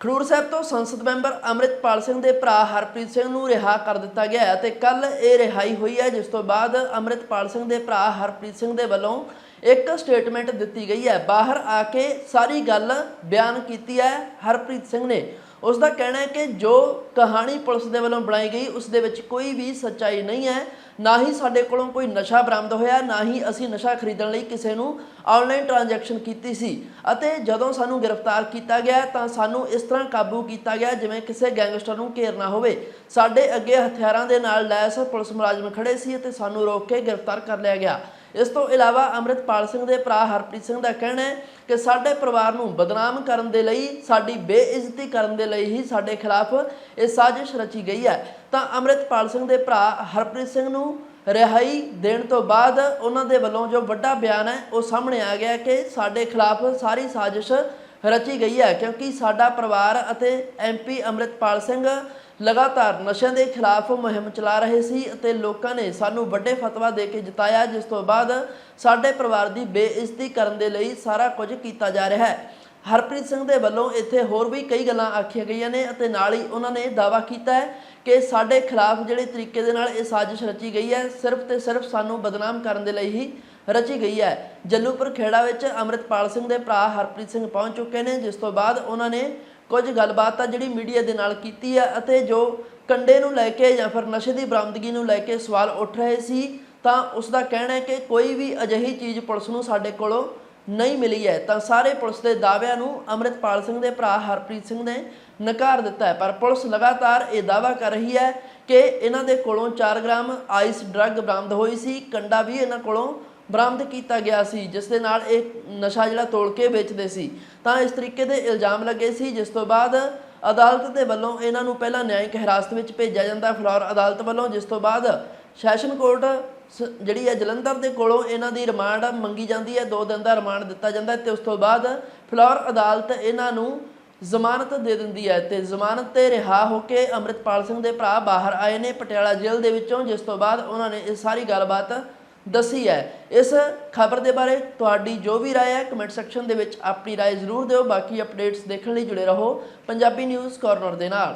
ਖਡੂਰ ਸਾਹਿਬ ਤੋਂ ਸੰਸਦ ਮੈਂਬਰ ਅੰਮ੍ਰਿਤਪਾਲ ਸਿੰਘ ਦੇ ਭਰਾ ਹਰਪ੍ਰੀਤ ਸਿੰਘ ਨੂੰ ਰਿਹਾ ਕਰ ਦਿੱਤਾ ਗਿਆ ਹੈ ਤੇ ਕੱਲ ਇਹ ਰਿਹਾਈ ਹੋਈ ਹੈ, ਜਿਸ ਤੋਂ ਬਾਅਦ ਅੰਮ੍ਰਿਤਪਾਲ ਸਿੰਘ ਦੇ ਭਰਾ ਹਰਪ੍ਰੀਤ ਸਿੰਘ ਦੇ ਵੱਲੋਂ ਇੱਕ ਸਟੇਟਮੈਂਟ ਦਿੱਤੀ ਗਈ ਹੈ। ਬਾਹਰ ਆ ਕੇ ਸਾਰੀ ਗੱਲ ਬਿਆਨ ਕੀਤੀ ਹੈ ਹਰਪ੍ਰੀਤ ਸਿੰਘ ਨੇ। ਉਸ ਦਾ ਕਹਿਣਾ ਹੈ ਕਿ ਜੋ ਕਹਾਣੀ ਪੁਲਿਸ ਦੇ ਵੱਲੋਂ ਬਣਾਈ ਗਈ, ਉਸ ਦੇ ਵਿੱਚ ਕੋਈ ਵੀ ਸੱਚਾਈ ਨਹੀਂ ਹੈ। ਨਾ ਹੀ ਸਾਡੇ ਕੋਲੋਂ ਕੋਈ ਨਸ਼ਾ ਬਰਾਮਦ ਹੋਇਆ, ਨਾ ਹੀ ਅਸੀਂ ਨਸ਼ਾ ਖਰੀਦਣ ਲਈ ਕਿਸੇ ਨੂੰ ਆਨਲਾਈਨ ਟ੍ਰਾਂਜੈਕਸ਼ਨ ਕੀਤੀ ਸੀ। ਅਤੇ ਜਦੋਂ ਸਾਨੂੰ ਗ੍ਰਿਫਤਾਰ ਕੀਤਾ ਗਿਆ, ਤਾਂ ਸਾਨੂੰ ਇਸ ਤਰ੍ਹਾਂ ਕਾਬੂ ਕੀਤਾ ਗਿਆ, ਜਿਵੇਂ ਕਿਸੇ ਗੈਂਗਸਟਰ ਨੂੰ ਘੇਰਨਾ ਹੋਵੇ। ਸਾਡੇ ਅੱਗੇ ਹਥਿਆਰਾਂ ਦੇ ਨਾਲ ਲੈਸ ਪੁਲਿਸ ਮੁਲਾਜ਼ਮ ਖੜੇ ਸੀ ਅਤੇ ਸਾਨੂੰ ਰੋਕ ਕੇ ਗ੍ਰਿਫਤਾਰ ਕਰ ਲਿਆ ਗਿਆ। ਇਸ ਤੋਂ ਇਲਾਵਾ ਅੰਮ੍ਰਿਤਪਾਲ ਸਿੰਘ ਦੇ ਭਰਾ ਹਰਪ੍ਰੀਤ ਸਿੰਘ ਦਾ ਕਹਿਣਾ ਹੈ ਕਿ ਸਾਡੇ ਪਰਿਵਾਰ ਨੂੰ ਬਦਨਾਮ ਕਰਨ ਦੇ ਲਈ, ਸਾਡੀ ਬੇਇੱਜ਼ਤੀ ਕਰਨ ਦੇ ਲਈ ਹੀ ਸਾਡੇ ਖਿਲਾਫ ਇਹ ਸਾਜ਼ਿਸ਼ ਰਚੀ ਗਈ ਹੈ। ਤਾਂ ਅੰਮ੍ਰਿਤਪਾਲ ਸਿੰਘ ਦੇ ਭਰਾ ਹਰਪ੍ਰੀਤ ਸਿੰਘ ਨੂੰ ਰਿਹਾਈ ਦੇਣ ਤੋਂ ਬਾਅਦ ਉਹਨਾਂ ਦੇ ਵੱਲੋਂ ਜੋ ਵੱਡਾ ਬਿਆਨ ਹੈ, ਉਹ ਸਾਹਮਣੇ ਆ ਗਿਆ ਕਿ ਸਾਡੇ ਖਿਲਾਫ ਸਾਰੀ ਸਾਜ਼ਿਸ਼ ਰਚੀ ਗਈ ਹੈ, ਕਿਉਂਕਿ ਸਾਡਾ ਪਰਿਵਾਰ ਅਤੇ ਐਮਪੀ ਅੰਮ੍ਰਿਤਪਾਲ ਸਿੰਘ ਲਗਾਤਾਰ ਨਸ਼ਿਆਂ ਦੇ ਖਿਲਾਫ ਮੁਹਿੰਮ ਚਲਾ ਰਹੇ ਸੀ ਅਤੇ ਲੋਕਾਂ ਨੇ ਸਾਨੂੰ ਵੱਡੇ ਫਤਵਾ ਦੇ ਕੇ ਜਿਤਾਇਆ, ਜਿਸ ਤੋਂ ਬਾਅਦ ਸਾਡੇ ਪਰਿਵਾਰ ਦੀ ਬੇਇੱਜ਼ਤੀ ਕਰਨ ਦੇ ਲਈ ਸਾਰਾ ਕੁਝ ਕੀਤਾ ਜਾ ਰਿਹਾ ਹੈ। ਹਰਪ੍ਰੀਤ ਸਿੰਘ ਦੇ ਵੱਲੋਂ ਇੱਥੇ ਹੋਰ ਵੀ ਕਈ ਗੱਲਾਂ ਆਖੀਆਂ ਗਈਆਂ ਨੇ ਅਤੇ ਨਾਲ ਹੀ ਉਹਨਾਂ ਨੇ ਦਾਅਵਾ ਕੀਤਾ ਹੈ ਕਿ ਸਾਡੇ ਖਿਲਾਫ ਜਿਹੜੇ ਤਰੀਕੇ ਦੇ ਨਾਲ ਇਹ ਸਾਜ਼ਿਸ਼ ਰਚੀ ਗਈ ਹੈ, ਸਿਰਫ ਤੇ ਸਿਰਫ ਸਾਨੂੰ ਬਦਨਾਮ ਕਰਨ ਦੇ ਲਈ ਹੀ ਰਚੀ ਗਈ ਹੈ। ਜੱਲੂਪੁਰ ਖੇੜਾ ਵਿੱਚ ਅੰਮ੍ਰਿਤਪਾਲ ਸਿੰਘ ਦੇ ਭਰਾ ਹਰਪ੍ਰੀਤ ਸਿੰਘ ਪਹੁੰਚ ਚੁੱਕੇ ਨੇ, ਜਿਸ ਤੋਂ ਬਾਅਦ ਉਹਨਾਂ ਨੇ ਕੁਝ ਗੱਲਬਾਤ ਆ ਜਿਹੜੀ ਮੀਡੀਆ ਦੇ ਨਾਲ ਕੀਤੀ ਹੈ ਅਤੇ ਜੋ ਕੰਡੇ ਨੂੰ ਲੈ ਕੇ ਜਾਂ ਫਿਰ ਨਸ਼ੇ ਦੀ ਬਰਾਮਦਗੀ ਨੂੰ ਲੈ ਕੇ ਸਵਾਲ ਉੱਠ ਰਹੇ ਸੀ, ਤਾਂ ਉਸ ਦਾ ਕਹਿਣਾ ਹੈ ਕਿ ਕੋਈ ਵੀ ਅਜਿਹੀ ਚੀਜ਼ ਪੁਲਿਸ ਨੂੰ ਸਾਡੇ ਕੋਲੋਂ ਨਹੀਂ ਮਿਲੀ ਹੈ, ਤਾਂ ਸਾਰੇ ਪੁਲਿਸ ਦੇ ਦਾਅਵਿਆਂ ਨੂੰ ਅੰਮ੍ਰਿਤਪਾਲ ਸਿੰਘ ਦੇ ਭਰਾ ਹਰਪ੍ਰੀਤ ਸਿੰਘ ਨੇ ਨਕਾਰ ਦਿੱਤਾ ਹੈ। ਪਰ ਪੁਲਿਸ ਲਗਾਤਾਰ ਇਹ ਦਾਅਵਾ ਕਰ ਰਹੀ ਹੈ ਕਿ ਇਹਨਾਂ ਦੇ ਕੋਲੋਂ 4 ਗ੍ਰਾਮ ਆਈਸ ਡਰੱਗ ਬਰਾਮਦ ਹੋਈ ਸੀ। ਕੰਡਾ ਵੀ ਇਹਨਾਂ ਕੋਲੋਂ ਬਰਾਮਦ ਕੀਤਾ ਗਿਆ ਸੀ, ਜਿਸ ਦੇ ਨਾਲ ਇਹ ਨਸ਼ਾ ਜਿਹੜਾ ਤੋਲ ਕੇ ਵੇਚਦੇ ਸੀ। ਤਾਂ ਇਸ ਤਰੀਕੇ ਦੇ ਇਲਜ਼ਾਮ ਲੱਗੇ ਸੀ, ਜਿਸ ਤੋਂ ਬਾਅਦ ਅਦਾਲਤ ਦੇ ਵੱਲੋਂ ਇਹਨਾਂ ਨੂੰ ਪਹਿਲਾਂ ਨਿਆਇਕ ਹਿਰਾਸਤ ਵਿੱਚ ਭੇਜਿਆ ਜਾਂਦਾ, ਫਲੋਰ ਅਦਾਲਤ ਵੱਲੋਂ, ਜਿਸ ਤੋਂ ਬਾਅਦ ਸੈਸ਼ਨ ਕੋਰਟ ਜਿਹੜੀ ਹੈ ਜਲੰਧਰ ਦੇ ਕੋਲੋਂ ਇਹਨਾਂ ਦੀ ਰਿਮਾਂਡ ਮੰਗੀ ਜਾਂਦੀ ਹੈ 2 ਦਿਨ ਦਾ ਰਿਮਾਂਡ ਦਿੱਤਾ ਜਾਂਦਾ ਹੈ ਤੇ ਉਸ ਤੋਂ ਬਾਅਦ ਫਲੋਰ ਅਦਾਲਤ ਇਹਨਾਂ ਨੂੰ ਜ਼ਮਾਨਤ ਦੇ ਦਿੰਦੀ ਹੈ ਤੇ ਜ਼ਮਾਨਤ ਤੇ ਰਿਹਾ ਹੋ ਕੇ ਅੰਮ੍ਰਿਤਪਾਲ ਸਿੰਘ ਦੇ ਭਰਾ ਬਾਹਰ ਆਏ ਨੇ ਪਟਿਆਲਾ ਜੇਲ੍ਹ ਦੇ ਵਿੱਚੋਂ ਜਿਸ ਤੋਂ ਬਾਅਦ ਉਹਨਾਂ ਨੇ ਇਹ ਸਾਰੀ ਗੱਲਬਾਤ ਦੱਸੀ ਹੈ ਇਸ ਖਬਰ ਦੇ ਬਾਰੇ ਤੁਹਾਡੀ ਜੋ ਵੀ رائے ਹੈ ਕਮੈਂਟ ਸੈਕਸ਼ਨ ਦੇ ਵਿੱਚ ਆਪਣੀ رائے ਜ਼ਰੂਰ ਦਿਓ ਬਾਕੀ ਅਪਡੇਟਸ ਦੇਖਣ ਲਈ ਜੁੜੇ ਰਹੋ ਪੰਜਾਬੀ ਨਿਊਜ਼ ਕਾਰਨਰ ਦੇ ਨਾਲ